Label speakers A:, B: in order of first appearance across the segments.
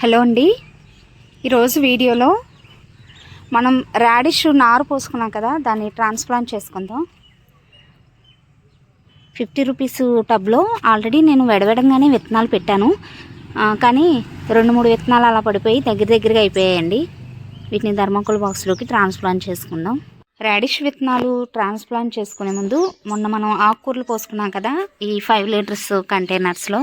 A: Hello అండి. ఈరోజు వీడియోలో మనం రాడిష్ నారు పోసుకున్నాం కదా దాన్ని ట్రాన్స్ప్లాంట్ చేసుకుందాం. ఫిఫ్టీ రూపీస్ టబ్లో ఆల్రెడీ నేను వెడవడంగానే విత్తనాలు పెట్టాను. కానీ రెండు మూడు విత్తనాలు అలా పడిపోయి దగ్గర దగ్గరగా అయిపోయాయండి. వీటిని ధర్మకోల్ బాక్స్లోకి ట్రాన్స్ప్లాంట్ చేసుకుందాం. రాడిష్ విత్తనాలు ట్రాన్స్ప్లాంట్ చేసుకునే ముందు మొన్న మనం ఆకుకూరలు పోసుకున్నాం కదా ఈ ఫైవ్ లీటర్స్ కంటైనర్స్లో.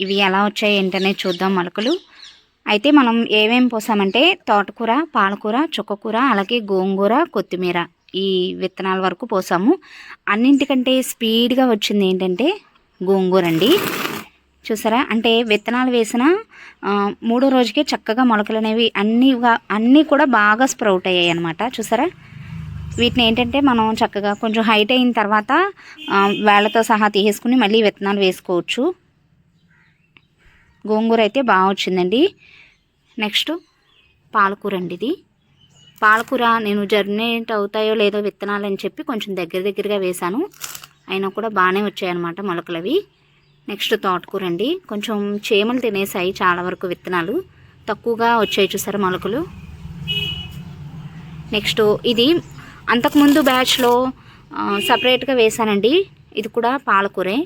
A: ఇవి ఎలా వచ్చాయి ఏంటనే చూద్దాం మొలకలు. అయితే మనం ఏమేం పోసామంటే తోటకూర పాలకూర చుక్కకూర అలాగే గోంగూర కొత్తిమీర ఈ విత్తనాల వరకు పోసాము. అన్నింటికంటే స్పీడ్గా వచ్చింది ఏంటంటే గోంగూర అండి. చూసారా? అంటే విత్తనాలు వేసిన మూడో రోజుకే చక్కగా మొలకలు అనేవి అన్నీ అన్నీ కూడా బాగా స్ప్రౌట్ అయ్యాయి అనమాట చూసారా? వీటిని ఏంటంటే మనం చక్కగా కొంచెం హైట్ అయిన తర్వాత ఆ, వేళ్ళతో సహా తీసేసుకుని మళ్ళీ విత్తనాలు వేసుకోవచ్చు. గోంగూర అయితే బాగా వచ్చిందండి నెక్స్ట్ పాలకూర అండి ఇది పాలకూర నేను జర్నేట్ అవుతాయో లేదో విత్తనాలు అని చెప్పి కొంచెం దగ్గర దగ్గరగా వేశాను. అయినా కూడా బాగానే వచ్చాయన్నమాట మొలకలు అవి నెక్స్ట్ తోటకూర అండి కొంచెం చేమలు తినేసాయి చాలా వరకు విత్తనాలు. తక్కువగా వచ్చాయి చూసారు మొలకలు. నెక్స్ట్ ఇది అంతకుముందు బ్యాచ్లో సపరేట్గా వేశానండి. ఇది కూడా పాలకూరే.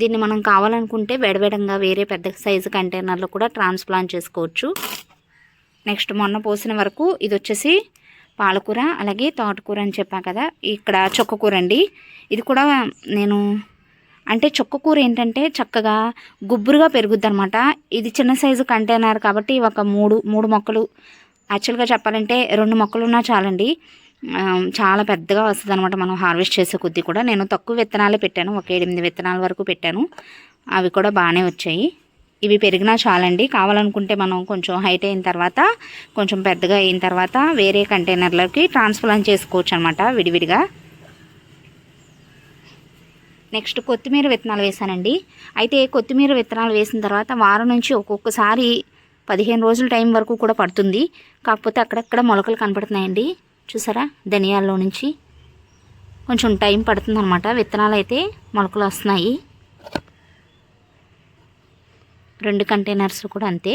A: దీన్ని మనం కావాలనుకుంటే వెడవెడంగా వేరే పెద్ద సైజు కంటైనర్లో కూడా ట్రాన్స్ప్లాంట్ చేసుకోవచ్చు. నెక్స్ట్ మొన్న పోసిన వరకు ఇది వచ్చేసి పాలకూర అలాగే తోటకూర అని చెప్పా కదా. ఇక్కడ చొక్కకూర అండి ఇది కూడా నేను అంటే చొక్కకూర ఏంటంటే చక్కగా గుబ్బురుగా పెరుగుద్ది అనమాట ఇది చిన్న సైజు కంటైనర్ కాబట్టి ఒక మూడు మూడు మొక్కలు. యాక్చువల్గా చెప్పాలంటే రెండు మొక్కలు ఉన్నా చాలండి. చాలా పెద్దగా వస్తుంది అనమాట మనం హార్వెస్ట్ చేసే కొద్దీ కూడా. నేను తక్కువ విత్తనాలే పెట్టాను. ఒక ఎనిమిది విత్తనాల వరకు పెట్టాను. అవి కూడా బాగానే వచ్చాయి. ఇవి పెరిగినా చాలండి. కావాలనుకుంటే మనం కొంచెం హైట్ అయిన తర్వాత కొంచెం పెద్దగా అయిన తర్వాత వేరే కంటైనర్లోకి ట్రాన్స్ప్లాంట్ చేసుకోవచ్చు అనమాట విడివిడిగా. నెక్స్ట్ కొత్తిమీర విత్తనాలు వేసానండి అయితే కొత్తిమీర విత్తనాలు వేసిన తర్వాత వారం నుంచి ఒక్కొక్కసారి పదిహేను రోజుల టైం వరకు కూడా పడుతుంది. కాకపోతే అక్కడక్కడ మొలకలు కనపడుతున్నాయండి. చూసారా? ధనియాల్లో నుంచి కొంచెం టైం పడుతుంది అనమాట విత్తనాలు అయితే మొలకలు వస్తున్నాయి. రెండు కంటైనర్స్ కూడా అంతే.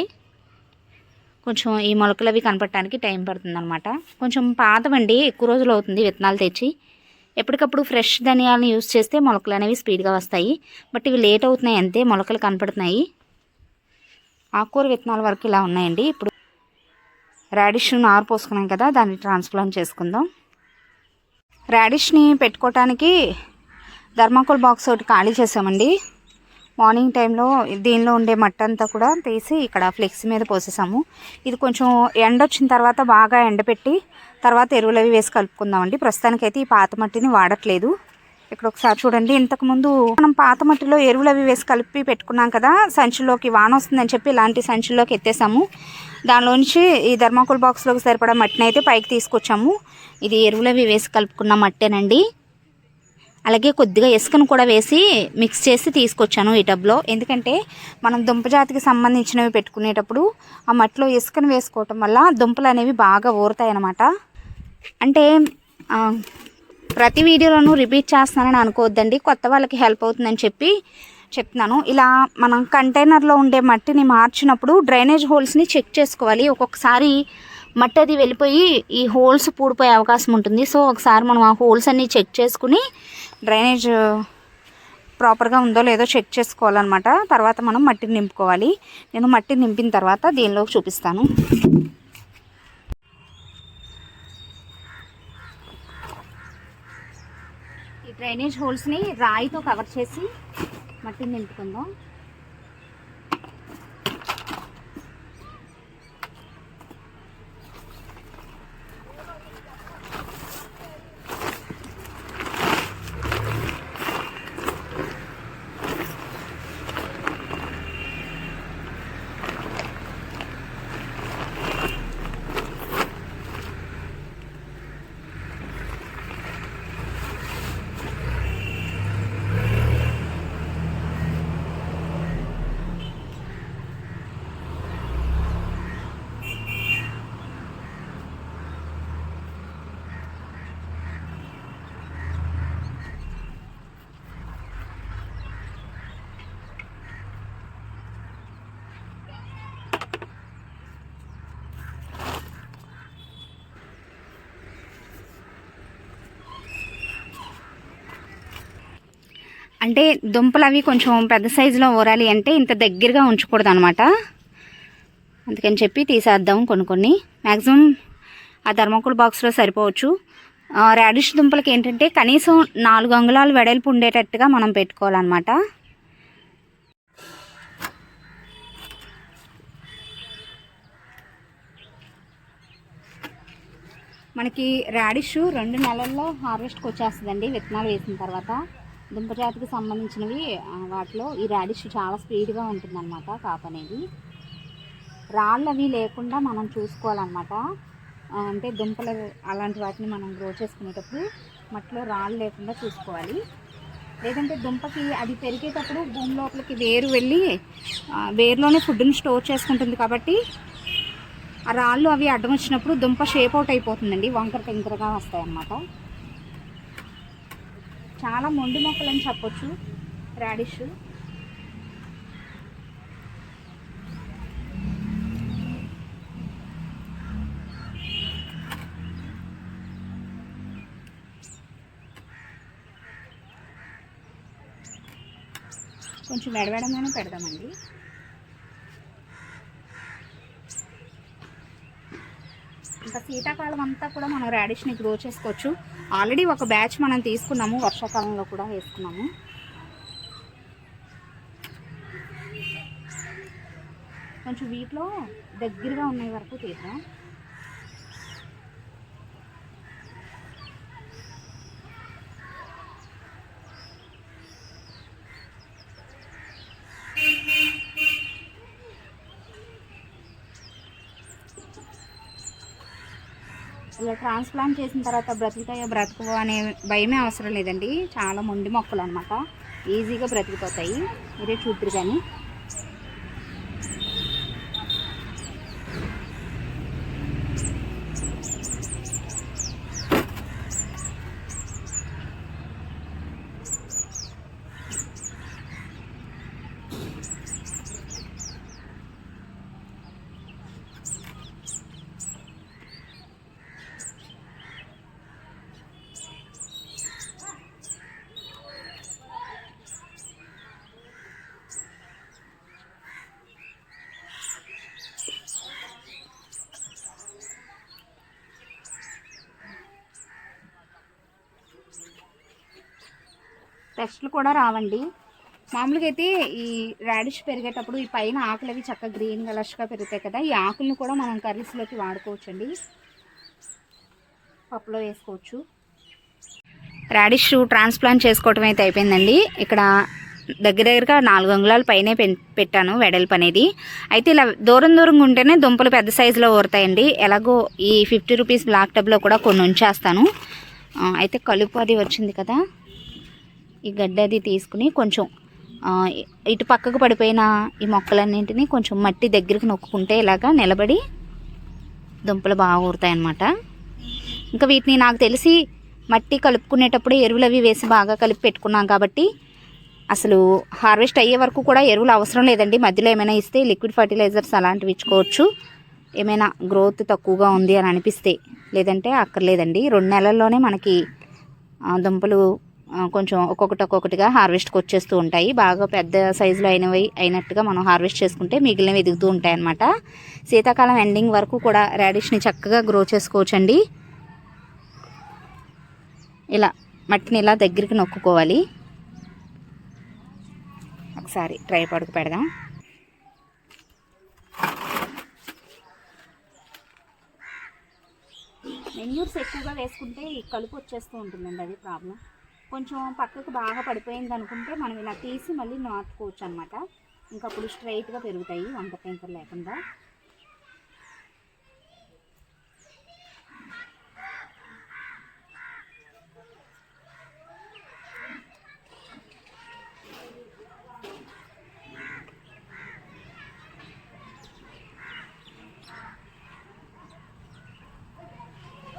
A: కొంచెం ఈ మొలకలు అవి కనపడటానికి టైం పడుతుంది అనమాట కొంచెం పాతవండి ఎక్కువ రోజులు అవుతుంది విత్తనాలు తెచ్చి. ఎప్పటికప్పుడు ఫ్రెష్ ధనియాలను యూస్ చేస్తే మొలకలు అనేవి స్పీడ్గా వస్తాయి. బట్ ఇవి లేట్ అవుతున్నాయి అంతే మొలకలు కనపడుతున్నాయి. ఆకుకూర విత్తనాల వరకు ఇలా ఉన్నాయండి. ఇప్పుడు రాడిష్ నారు పోసుకున్నాం కదా దాన్ని ట్రాన్స్ప్లాంట్ చేసుకుందాం. రాడిష్ని పెట్టుకోవటానికి ధర్మాకోల్ బాక్స్ ఒకటి ఖాళీ చేసామండి. మార్నింగ్ టైంలో దీనిలో ఉండే మట్టి అంతా కూడా తీసి ఇక్కడ ఫ్లెక్స్ మీద పోసేసాము. ఇది కొంచెం ఎండ వచ్చిన తర్వాత బాగా ఎండపెట్టి తర్వాత ఎరువులు అవి వేసి కలుపుకుందామండి. ప్రస్తుతానికైతే ఈ పాత మట్టిని వాడట్లేదు. ఇక్కడ ఒకసారి చూడండి. ఇంతకుముందు మనం పాత మట్టిలో ఎరువులు అవి వేసి కలిపి పెట్టుకున్నాం కదా సంచుల్లోకి వాన వస్తుందని చెప్పి ఇలాంటి సంచుల్లోకి ఎత్తేసాము. దానిలోంచి ఈ ధర్మాకుల్ బాక్స్లోకి సరిపడా మట్టిని అయితే పైకి తీసుకొచ్చాము. ఇది ఎరువులు అవి వేసి కలుపుకున్న మట్టేనండి. అలాగే కొద్దిగా ఇసుకను కూడా వేసి మిక్స్ చేసి తీసుకొచ్చాను ఈ టబ్లో. ఎందుకంటే మనం దుంప జాతికి సంబంధించినవి పెట్టుకునేటప్పుడు ఆ మట్టిలో ఇసుకను వేసుకోవటం వల్ల దుంపలు అనేవి బాగా ఊరుతాయి అన్నమాట అంటే ప్రతి వీడియోలోనూ రిపీట్ చేస్తానని అనుకోవద్దండి. కొత్త వాళ్ళకి హెల్ప్ అవుతుందని చెప్పి చెప్తున్నాను. ఇలా మనం కంటైనర్లో ఉండే మట్టిని మార్చినప్పుడు డ్రైనేజ్ హోల్స్ని చెక్ చేసుకోవాలి. ఒక్కొక్కసారి మట్టి అది వెళ్ళిపోయి ఈ హోల్స్ పూడిపోయే అవకాశం ఉంటుంది. సో ఒకసారి మనం ఆ హోల్స్ అన్ని చెక్ చేసుకుని డ్రైనేజ్ ప్రాపర్గా ఉందో లేదో చెక్ చేసుకోవాలన్నమాట. తర్వాత మనం మట్టిని నింపుకోవాలి. నేను మట్టిని నింపిన తర్వాత దీనిలోకి చూపిస్తాను. డ్రైనేజ్ హోల్స్ని రాయితో కవర్ చేసి మట్టిని నింపుకుందాం. అంటే దుంపలు అవి కొంచెం పెద్ద సైజులో ఊరాలి అంటే ఇంత దగ్గరగా ఉంచకూడదు అనమాట అందుకని చెప్పి తీసేద్దాం కొన్ని కొన్ని. మ్యాక్సిమం ఆ థర్మోకోల్ బాక్స్లో సరిపోవచ్చు. రాడిష్ దుంపలకి ఏంటంటే కనీసం నాలుగు అంగుళాలు వెడల్పు ఉండేటట్టుగా మనం పెట్టుకోవాలన్నమాట. మనకి రాడిష్ రెండు నెలల్లో హార్వెస్ట్కి వచ్చేస్తుందండి విత్తనాలు వేసిన తర్వాత. దుంప జాతికి సంబంధించినవి వాటిలో ఈ రాడిష్ చాలా స్పీడ్గా ఉంటుందన్నమాట కాపు అనేది. రాళ్ళు అవి లేకుండా మనం చూసుకోవాలన్నమాట. అంటే దుంపలు అలాంటి వాటిని మనం గ్రో చేసుకునేటప్పుడు మట్టిలో రాళ్ళు లేకుండా చూసుకోవాలి. లేదంటే దుంపకి అది పెరిగేటప్పుడు భూమి లోపలికి వేరు వెళ్ళి వేరులోనే ఫుడ్ని స్టోర్ చేసుకుంటుంది కాబట్టి ఆ రాళ్ళు అవి అడ్డం వచ్చినప్పుడు దుంప షేప్ అవుట్ అయిపోతుందండి వంకర టింకరగా వస్తాయి అన్నమాట చాలా మొండి మొక్కలు అని చెప్పొచ్చు. రాడిష్ కొంచెం వెడవెడంగానే పెడదామండి. ఇంకా శీతాకాలం అంతా కూడా మనం రాడిష్ని గ్రో చేసుకోవచ్చు. ఆల్రెడీ ఒక బ్యాచ్ మనం తీసుకున్నాము వర్షాకాలంలో కూడా వేసుకున్నాము. కొంచెం వీటిలో దగ్గరగా ఉన్న వరకు తీద్దాం. ఇలా ట్రాన్స్ప్లాంట్ చేసిన తర్వాత బ్రతుకుతాయో బ్రతకవో అనే భయమే అవసరం లేదండి. చాలా మొండి మొక్కలు అనమాట ఈజీగా బ్రతికిపోతాయి. మీరే చూద్దరు కానీ పెస్ట్లు కూడా రావండి. మామూలుగా అయితే ఈ రాడిష్ పెరిగేటప్పుడు ఈ పైన ఆకులు అవి చక్కగా గ్రీన్ కలర్స్గా పెరుగుతాయి కదా ఈ ఆకులను కూడా మనం కర్రీస్లోకి వాడుకోవచ్చండి. పప్పులో వేసుకోవచ్చు. రాడిష్ ట్రాన్స్ప్లాంట్ చేసుకోవటం అయితే అయిపోయిందండి. ఇక్కడ దగ్గర దగ్గరగా నాలుగు అంగుళాల పైనే పెట్టాను వెడల్పు అనేది. అయితే ఇలా దూరం దూరంగా ఉంటేనే దుంపలు పెద్ద సైజులో ఊరుతాయండి. ఎలాగో ఈ ఫిఫ్టీ రూపీస్ బ్లాక్ టబ్లో కూడా కొన్ని ఉంచేస్తాను. అయితే కలుపు అది వచ్చింది కదా. ఈ గడ్డ అది తీసుకుని కొంచెం ఇటు పక్కకు పడిపోయిన ఈ మొక్కలన్నింటినీ కొంచెం మట్టి దగ్గరికి నొక్కుంటే ఇలాగా నిలబడి దుంపలు బాగా ఊరుతాయి అన్నమాట ఇంకా వీటిని నాకు తెలిసి మట్టి కలుపుకునేటప్పుడు ఎరువులు అవి వేసి బాగా కలిపి పెట్టుకున్నాం కాబట్టి అసలు హార్వెస్ట్ అయ్యే వరకు కూడా ఎరువులు అవసరం లేదండి. మధ్యలో ఏమైనా ఇస్తే లిక్విడ్ ఫర్టిలైజర్స్ అలాంటివి ఇచ్చుకోవచ్చు. ఏమైనా గ్రోత్ తక్కువగా ఉంది అని అనిపిస్తే లేదంటే అక్కర్లేదండి. రెండు నెలల్లోనే మనకి దుంపలు కొంచెం ఒక్కొక్కటి ఒక్కొక్కటిగా హార్వెస్ట్కి వచ్చేస్తూ ఉంటాయి. బాగా పెద్ద సైజులో అయినవి అయినట్టుగా మనం హార్వెస్ట్ చేసుకుంటే మిగిలినవి ఎదుగుతూ ఉంటాయి అన్నమాట శీతాకాలం ఎండింగ్ వరకు కూడా రాడిష్ని చక్కగా గ్రో చేసుకోవచ్చండి. ఇలా మట్టిని ఇలా దగ్గరికి నొక్కుకోవాలి. ఒకసారి ట్రై పడుకు పెడదాం. మెన్యూర్స్ ఎక్కువగా వేసుకుంటే కలుపు వచ్చేస్తూ ఉంటుందండి అది ప్రాబ్లం కొంచెం పక్కకు బాగా పడిపోయింది అనుకుంటే మనం ఇలా తీసి మళ్ళీ నాటుకోవచ్చు అనమాట ఇంకా అప్పుడు స్ట్రైట్గా పెరుగుతాయి వంట పెంకర్ లేకుండా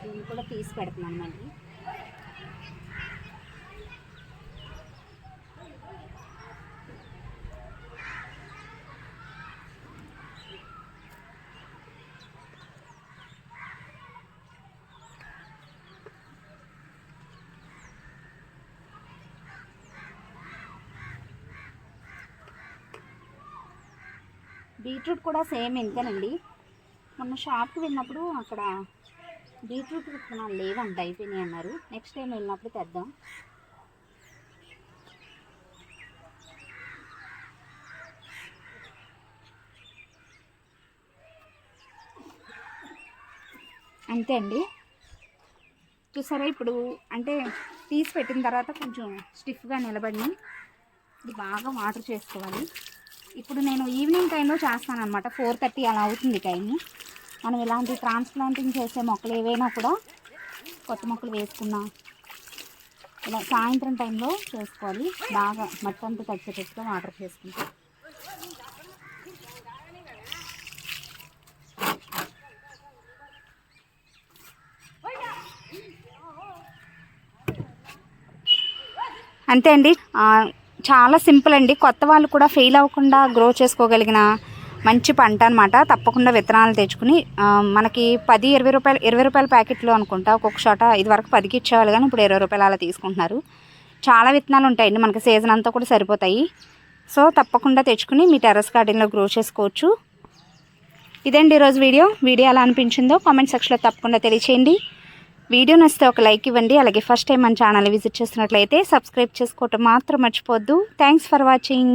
A: దీన్ని కూడా తీసి పెడుతున్నాను మళ్ళీ బీట్రూట్ కూడా సేమ్ ఇంతేనండి. మొన్న షాప్కి వెళ్ళినప్పుడు అక్కడ బీట్రూట్ విత్తనాలు లేవంట అయిపోయినాయి అన్నారు. నెక్స్ట్ టైం వెళ్ళినప్పుడు తెద్దాం. అంతే అండి. చూసారా ఇప్పుడు అంటే తీసి పెట్టిన తర్వాత కొంచెం స్టిఫ్గా నిలబడి ఇది బాగా వాటర్ చేసుకోవాలి. ఇప్పుడు నేను ఈవినింగ్ టైంలో చేస్తాను అనమాట ఫోర్ థర్టీ అలా అవుతుంది టైం మనం ఇలాంటి ట్రాన్స్ప్లాంటింగ్ చేసే మొక్కలు ఏవైనా కూడా కొత్త మొక్కలు వేసుకున్నా ఇలా సాయంత్రం టైంలో చేసుకోవాలి. బాగా మట్టి అంతా తగ్గేటట్టుగా వాటర్ చేసుకుంటాం. అంతే అండి. చాలా సింపుల్ అండి. కొత్త వాళ్ళు కూడా ఫెయిల్ అవ్వకుండా గ్రో చేసుకోగలిగిన మంచి పంట అనమాట తప్పకుండా విత్తనాలు తెచ్చుకుని మనకి పది ఇరవై రూపాయలు ఇరవై రూపాయల ప్యాకెట్లు అనుకుంటా. ఒక్కొక్క చోట ఇది వరకు పదికి ఇచ్చేవాళ్ళు కానీ ఇప్పుడు ఇరవై రూపాయలు అలా తీసుకుంటున్నారు. చాలా విత్తనాలు ఉంటాయండి. మనకి సీజన్ అంతా కూడా సరిపోతాయి. సో తప్పకుండా తెచ్చుకుని మీ టెర్రస్ గార్డెన్లో గ్రో చేసుకోవచ్చు. ఇదండి ఈరోజు వీడియో. వీడియో ఎలా అనిపించిందో కామెంట్ సెక్షన్లో తప్పకుండా తెలియచేయండి. వీడియో నచ్చితే ఒక లైక్ ఇవ్వండి. అలాగే ఫస్ట్ టైం మన ఛానల్ విజిట్ చేస్తున్నట్లయితే సబ్స్క్రైబ్ చేసుకోవటం మాత్రం మర్చిపోద్దు థ్యాంక్స్ ఫర్ వాచింగ్